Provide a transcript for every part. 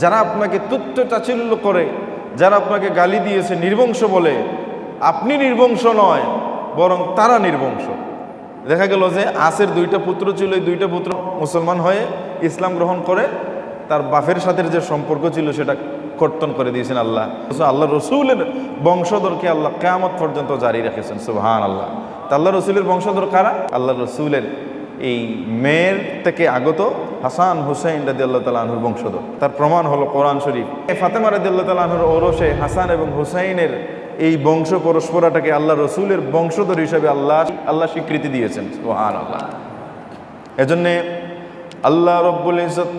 যারা আপনাকে তুচ্ছ চাচিল্য করে, যারা আপনাকে গালি দিয়েছে নির্বংশ বলে, আপনি নির্বংশ নয়, বরং তারা নির্বংশ। দেখা গেল যে আসের দুইটা পুত্র ছিল, এই দুইটা পুত্র মুসলমান হয়ে ইসলাম গ্রহণ করে, তার বাপের সাথে যে সম্পর্ক ছিল সেটা কর্তন করে দিয়েছেন আল্লাহ। আল্লাহ রসুলের বংশধরকে আল্লাহ কেয়ামত পর্যন্ত জারি রেখেছেন সুবহান আল্লাহ তা আল্লাহ রসুলের বংশধর কারা? আল্লাহ রসুলের এই মেয়ের থেকে আগত হাসান হুসাইন রাজি আল্লাহ তালাহুর বংশধর। তার প্রমাণ হলো কোরআন শরীফ। এই ফাতেমা রাজি আল্লাহ তালাহুর ওরসে হাসান এবং হুসাইনের এই বংশ পরস্পরাটাকে আল্লাহ রসুলের বংশধর হিসাবে আল্লাহ আল্লাহ স্বীকৃতি দিয়েছেন। সুবহান আল্লাহ এজন্যে আল্লাহ রব্বুল ইজত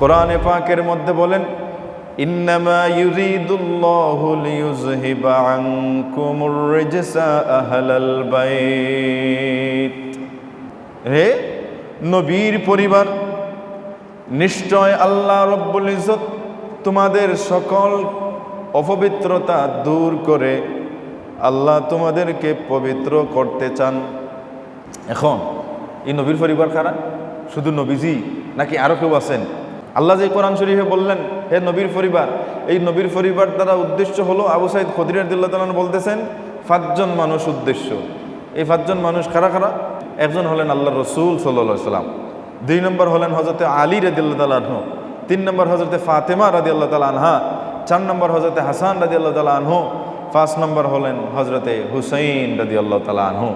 কোরআনে পাকের মধ্যে বলেন বাইত। হে নবীর পরিবার, নিশ্চয় আল্লাহ রব্বুল ইজত তোমাদের সকল অপবিত্রতা দূর করে আল্লাহ তোমাদেরকে পবিত্র করতে চান। এখন, এই নবীর পরিবার কারা? শুধু নবীজি নাকি আরও কেউ আছেন? আল্লাহ যে কোরআন শরীফে বললেন, হে নবীর পরিবার, এই নবীর পরিবার দ্বারা উদ্দেশ্য হলো আবু সাইদ খদির আদিল্লাহ তালান বলতেছেন, পাঁচজন মানুষ উদ্দেশ্য। এই পাঁচজন মানুষ কারা কারা? একজন হলেন আল্লাহ রসুল সাল্লা সাল্লাম। দুই নম্বর হলেন হজরতে আলী রদিল্লা তালাহ তিন নম্বর হজরতে ফাতেমা রাদি আল্লাহ তালা আনহা। চার নম্বর হজরতে হাসান রাদি আল্লাহ তালা আনহু। পাঁচ নম্বর হলেন হজরতে হুসাইন রাদি আল্লাহ তালা আনহু।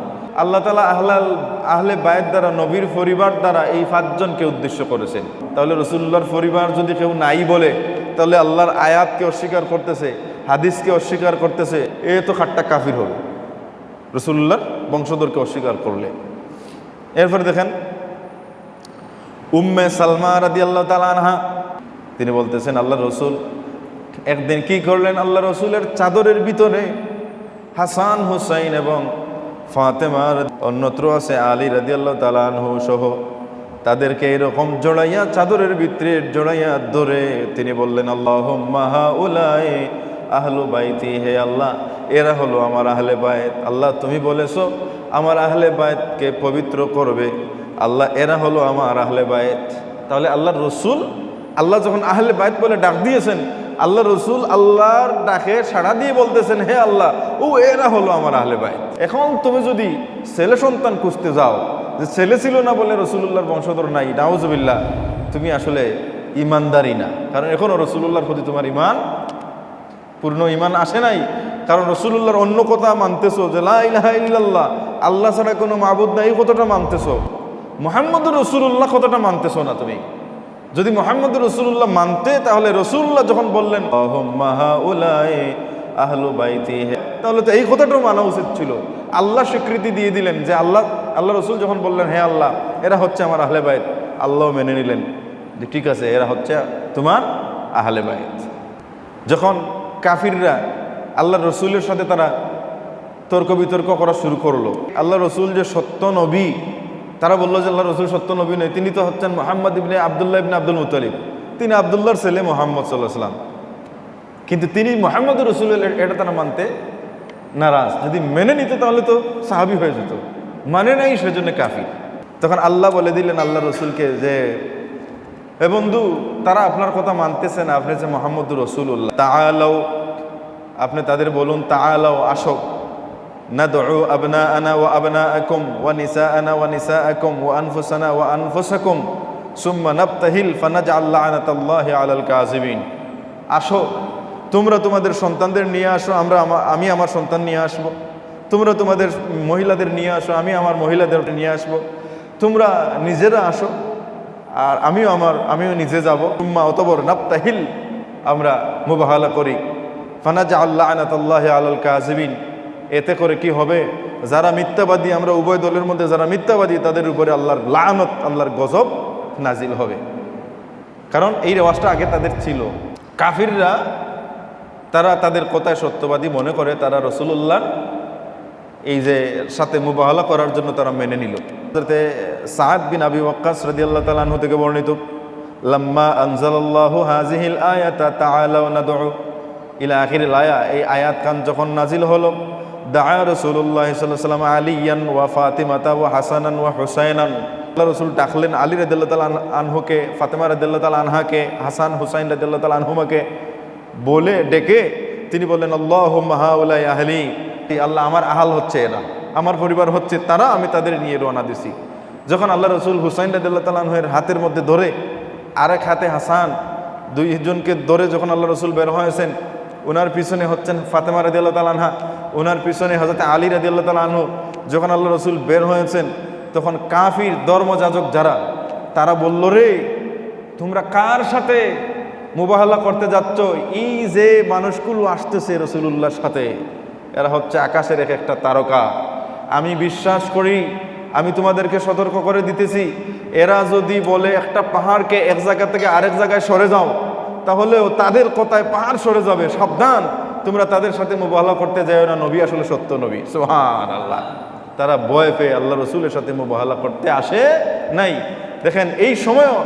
আল্লাহ তালা আহলাল, আহলে বায়ের দ্বারা, নবীর পরিবার দ্বারা এই পাঁচজনকে উদ্দেশ্য করেছেন। তাহলে রসুল্লাহর পরিবার যদি কেউ নাই বলে, তাহলে আল্লাহর আয়াতকে অস্বীকার করতেছে, হাদিসকে অস্বীকার করতেছে, এ তো খাট্টা কাফির হবে রসুল্লাহর বংশধরকে অস্বীকার করলে। এরপরে দেখেন, উম্মে সালমা রাদি আল্লাহ তালা আনহা, তিনি বলতেছেন আল্লাহ রসুল। একদিন কি করলেন? আল্লাহ রসুলের চাদরের ভিতরে হাসান হুসাইন এবং ফাতেমার অন্যত্র আছে আলী রাদি আল্লাহ তালানহু সহ, তাদেরকে এরকম জড়াইয়া, চাদরের ভিতরে জড়াইয়া ধরে তিনি বললেন আল্লাহ মাহা উলাই আহলু বাইতি, হে আল্লাহ, এরা হলো আমার আহলে বায়েত আল্লাহ, তুমি বলেছ আমার আহলে বায়েতকে পবিত্র করবে। আল্লাহ এরা হলো আমার আহলে বায়েত তাহলে আল্লাহ রসুল, আল্লাহ যখন আহলে বায়েত বলে ডাক দিয়েছেন আল্লাহ রসুল আল্লাহর ডাকে সাড়া দিয়ে বলতেছেন, হে আল্লাহ, ও এরা হলো আমার আহলে ভাই এখন তুমি যদি ছেলে সন্তান খুঁজতে যাও, যে ছেলে ছিল না বলে রসুল্লাহর বংশধর নাই নাউজবিল্লা তুমি আসলে ইমানদারি না। কারণ এখনও রসুল্লাহর প্রতি তোমার ইমান, পূর্ণ ইমান আসে নাই। কারণ রসুল্লাহর অন্য কথা মানতেছো যে লা ইলাহা ইল্লাল্লাহ আল্লাহ ছাড়া কোনো মাবুদ নাই কথাটা মানতেছো? মোহাম্মদুর রসুল্লাহ কতটা মানতেছো না তুমি? যদি মোহাম্মদ রসুল্লাহ মানতে, তাহলে রসুল্লাহ যখন বললেন তাহলে তো এই কথাটাও মানা উচিত ছিল। আল্লাহ স্বীকৃতি দিয়ে দিলেন যে আল্লাহ আল্লাহ রসুল যখন বললেন, হে আল্লাহ, এরা হচ্ছে আমার আহলে বাইত, আল্লাহ মেনে নিলেন। যে ঠিক আছে, এরা হচ্ছে তোমার আহলে বাইত। যখন কাফিররা আল্লাহ রসুলের সাথে তারা তর্ক বিতর্ক করা শুরু করল। আল্লাহ রসুল যে সত্য নবী, তারা বলল যে আল্লাহ রসুল সত্য নবী নয়, তিনি তো হচ্ছেন মোহাম্মদ ইবনে আবদুল্লাহ ইবনে আব্দুল মুতালিব। তিনি আবদুল্লাহর ছেলে মোহাম্মদ সাল্লাহ কিন্তু তিনি মোহাম্মদ রসুল এটা তারা মানতে নারাজ। যদি মেনে নিত তাহলে তো সাহাবি হয়ে যেত। মানে নাই, সেজন্য কাফি তখন আল্লাহ বলে দিলেন আল্লাহ রসুলকে যে, হে বন্ধু, তারা আপনার কথা মানতেছে না। আপনি যে মোহাম্মদ রসুল্লাহ তা আপনি তাদের বলুন তা আলাও আসো। ندعو أبناءنا وأبناءكم ونساءنا ونساءكم وأنفسنا وأنفسكم ثم نبتهل فنجعل لعنة الله على الكاذبين আসো তোমরা তোমাদের সন্তানদের নিয়ে আসো আমরা আমি আমার সন্তান নিয়ে আসবো তোমরা তোমাদের মহিলাদের নিয়ে আসো আমি আমার মহিলাদের নিয়ে আসবো তোমরা নিজেরা আসো আর আমিও আমার আমিও নিজে যাব তুম্মা অতবর নাপ্তাহিল আমরা মুবাহালা করি ফানাজা আল্লাহ আনাতাল্লাহ আলাল কাজিবিন এতে করে কি হবে? যারা মিথ্যাবাদী, আমরা উভয় দলের মধ্যে যারা মিথ্যাবাদী, তাদের উপরে আল্লাহর লানত, আল্লাহর গজব নাজিল হবে। কারণ এই রেওয়াজটা আগে তাদের ছিল। কাফিররা, তারা তাদের কথায় সত্যবাদী মনে করে, তারা রসুল্লাহর এই যে সাথে মুবাহলা করার জন্য তারা মেনে নিল। যাতে সাদ বিন আবি ওয়াক্কাস রাদিয়াল্লাহু তাআলা আনহু থেকে বর্ণিত, লম্মা আনজালাল্লাহু হাজিহিল আয়াতা ইলা আয়া। এই আয়াত কান যখন নাজিল হলো দা রসুল্লাহ সাল্লাম আলিয়ান ওয়া ফাতিমাতা ওয়া হাসানান ওয়া হুসাইনান। আল্লাহ রসুল ডাকলেন আলী রাদিল্লা তাল আনহুকে, ফাতেমা রাদিল্লা তাল আনহাকে, হাসান, হুসাইন রাদিল্লা তাল আনহুমাকে বলে ডেকে তিনি বললেন আল্লাহ মাহাউলাই আহলি আল্লাহ আমার আহাল হচ্ছে এরা, আমার পরিবার হচ্ছে তারা, আমি তাদের নিয়ে রওনা দিছি। যখন আল্লাহ রসুল হুসাইন রাদিল্লা তাল আনহের হাতের মধ্যে ধরে আরেক হাতে হাসান দুইজনকে ধরে যখন আল্লাহ রসুল বের হয়েছেন ওনার পিছনে হচ্ছেন ফাতেমা রাদি আল্লাহ তালানহা ওনার পিছনে হজরত আলী রাদি আল্লাহ তালানহু যখন আল্লাহ রসুল বের হয়েছেন, তখন কাফির, ধর্মযাজক যারা, তারা বলল, রে, তোমরা কার সাথে মোবাহলা করতে যাচ্ছ? এই যে মানুষগুলো আসতেছে রসুলুল্লাহর সাথে, এরা হচ্ছে আকাশের এক একটা তারকা। আমি বিশ্বাস করি, আমি তোমাদেরকে সতর্ক করে দিতেছি, এরা যদি বলে একটা পাহাড়কে এক জায়গা থেকে আরেক জায়গায় সরে যাও তাহলেও তাদের কথায় পাহাড় সরে যাবে, সাবধান। তোমরা তাদের সাথে মোবাহলা করতে যাও না, নবী আসলে সত্য নবী। সোহান আল্লাহ তারা ভয় পেয়ে আল্লাহ রসুলের সাথে মোবাহলা করতে আসে নাই। দেখেন, এই সময়ও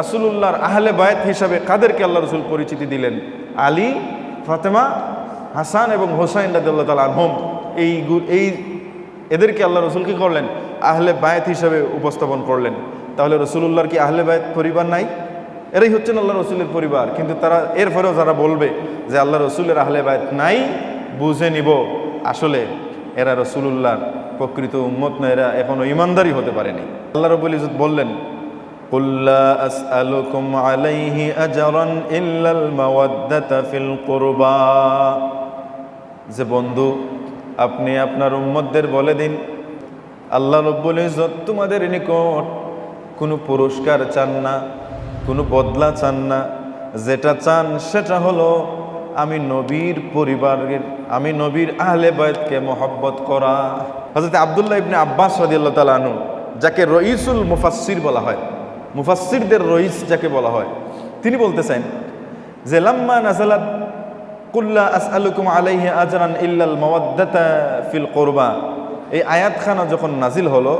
রাসুলুল্লাহর আহলে বায়াত হিসাবে কাদেরকে আল্লাহ রসুল পরিচিতি দিলেন? আলী, ফাতেমা, হাসান এবং হোসাইন রাদিল্লাহ তাল আনহম। এই এই এদেরকে আল্লাহ রসুল কি করলেন? আহলে বায়াত হিসাবে উপস্থাপন করলেন। তাহলে রসুলুল্লাহর কি আহলে বায়াত পরিবার নাই? এরাই হচ্ছেন আল্লাহ রসুলের পরিবার। কিন্তু তারা এরপরেও যারা বলবে যে আল্লাহ রসুলের আহলে বায়ত নাই, বুঝে নিব। আসলে এরা রসুলুল্লাহর প্রকৃত উম্মত না, এরা এখনও ইমানদারি হতে পারেনি। আল্লাহ রবুল ইজত বললেন আলাইহি যে বন্ধু, আপনি আপনার উম্মতদের বলে দিন, আল্লাহ রব্বুল ইজত তোমাদের নিকট কোনো পুরস্কার চান না। কোনো বদলা চান না। যেটা চান সেটা হলো, আমি নবীর পরিবারের, আমি নবীর আহলে বায়তকে মহব্বত করা। হজরত আবদুল্লাহ ইবনে আব্বাস রাদিয়াল্লাহু তাআলা আনহু, যাকে রইসুল মুফাসসির বলা হয়, মুফাসসিরদের রইস যাকে বলা হয়, তিনি বলতেছেন যে, লাম্মা নাজালাত কুল্লা আস আলুকুম আলাইহি আজরান ইল্লাল মাওয়াদ্দাতা ফিল কুরবা। এই আয়াতখানা যখন নাজিল হলো,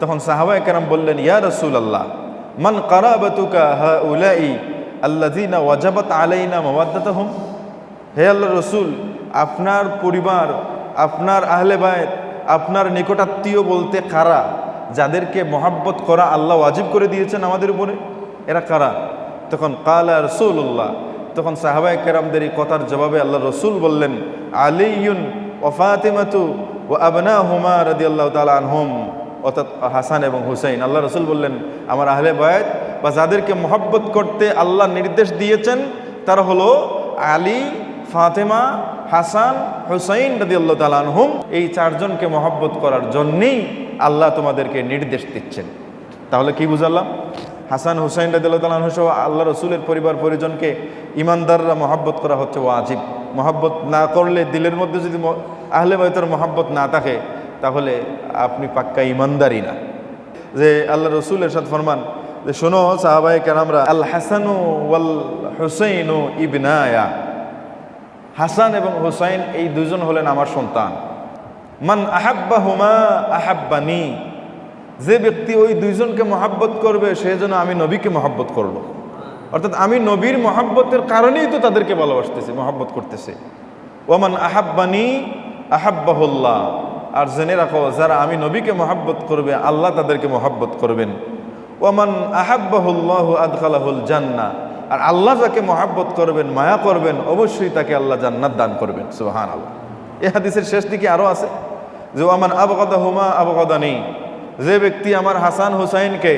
তখন সাহাবা একরাম বললেন, ইয়া রাসূলুল্লাহ মান কারাবাতুকা মাওয়াদ্দাতাহুম। হে আল্লাহ রসুল, আপনার পরিবার, আপনার আহলে বায়ত আপনার নিকটাত্মীয় বলতে কারা? যাদেরকে মহাব্বত করা আল্লাহ ওয়াজিব করে দিয়েছেন আমাদের উপরে, এরা কারা? তখন কালা রসুল্লাহ তখন সাহাবাই কেরামদের এই কথার জবাবে আল্লাহ রসুল বললেন আলিউন ও ফাতেমাতু ও আবনা হুমা রদি আল্লাহ তালা আনহুম। অর্থাৎ হাসান এবং হুসাইন। আল্লাহ রসুল বললেন, আমার আহলে বায়ত বা যাদেরকে মহব্বত করতে আল্লাহ নির্দেশ দিয়েছেন, তারা হলো আলী, ফাতেমা, হাসান, হুসাইন রদি আল্লাহ তালানহুম এই চারজনকে মহব্বত করার জন্যেই আল্লাহ তোমাদেরকে নির্দেশ দিচ্ছেন। তাহলে কি বুঝালাম? হাসান, হুসাইন রাদিল্লাহ সহ আল্লাহ রসুলের পরিবার, পরিজনকে ইমানদাররা মহাব্বত করা হচ্ছে ওয়াজিব। মহাব্বত না করলে দিলের মধ্যে যদি আহলে বাইতের মহাব্বত না থাকে তাহলে আপনি পাক্কা ইমানদারই না। যে আল্লাহ রসুলের সাথে ফরমান, যে শোনো সাহাবাই কেরামরা আল হাসানু ওয়াল হুসাইনু ইবনায়া। হাসান এবং হুসাইন এই দুজন হলেন আমার সন্তান। মান আহাব্বা হুমা আহাব্বানি। যে ব্যক্তি ওই দুইজনকে মহাব্বত করবে, সে যেন আমি নবীকে মহাব্বত করল। অর্থাৎ আমি নবীর মহাব্বতের কারণেই তো তাদেরকে ভালোবাসতেছি, মহাব্বত করতেছে। ওমান আহাব্বানি আহাব্বাহুল্লাহ। আর জেনে রাখো, যারা আমি নবীকে মহাব্বত করবে, আল্লাহ তাদেরকে মহাব্বত করবেন। ওমান আহাব্বাহুল্লাহ আদখালাহুল জান্না আর আল্লাহ যাকে মহাব্বত করবেন, মায়া করবেন, অবশ্যই তাকে আল্লাহ জান্নাত দান করবেন। সুবাহান আল্লাহ এ হাদিসের শেষ দিকে আরও আছে যে আমান আবগদা হুমা আবগদা নেই যে ব্যক্তি আমার হাসান হুসাইনকে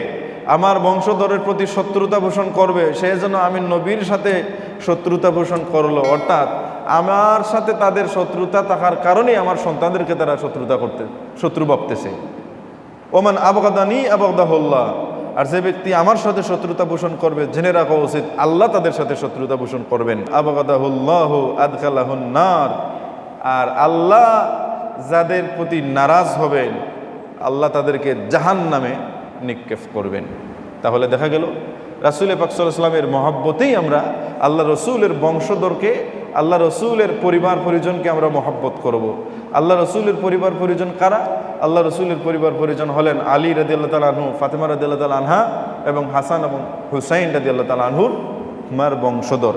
আমার বংশধরের প্রতি শত্রুতা পোষণ করবে, সে যেন আমি নবীর সাথে শত্রুতা পোষণ করল। অর্থাৎ আমার সাথে তাদের শত্রুতা থাকার কারণেই আমার সন্তানদেরকে তারা শত্রুতা করতে, শত্রু ভাবতেছে। ওমান আবগাদানি আবগদাহুল্লাহ। আর যে ব্যক্তি আমার সাথে শত্রুতা পোষণ করবে, জেনে রাখা উচিত, আল্লাহ তাদের সাথে শত্রুতা পোষণ করবেন। আবগাদাহুল্লাহ আদখালাহুন নার। আর আল্লাহ যাদের প্রতি নারাজ হবেন, আল্লাহ তাদেরকে জাহান নামে নিক্ষেপ করবেন। তাহলে দেখা গেল, রাসুল পাকসাল্লামের মহাব্বতেই আমরা আল্লাহ রসুলের বংশধরকে আল্লাহ রসুলের পরিবার পরিজনকে আমরা মহব্বত করব। আল্লাহ রসুলের পরিবার পরিজন কারা আল্লাহ রসুলের পরিবার পরিজন হলেন আলী রদিয়াল্লা তাল আনহু, ফাতেমা রদিয়াল্লা তাল আনহা এবং হাসান এবং হুসাইন রদিয়াল্লা তাল আনহুর মার বংশধর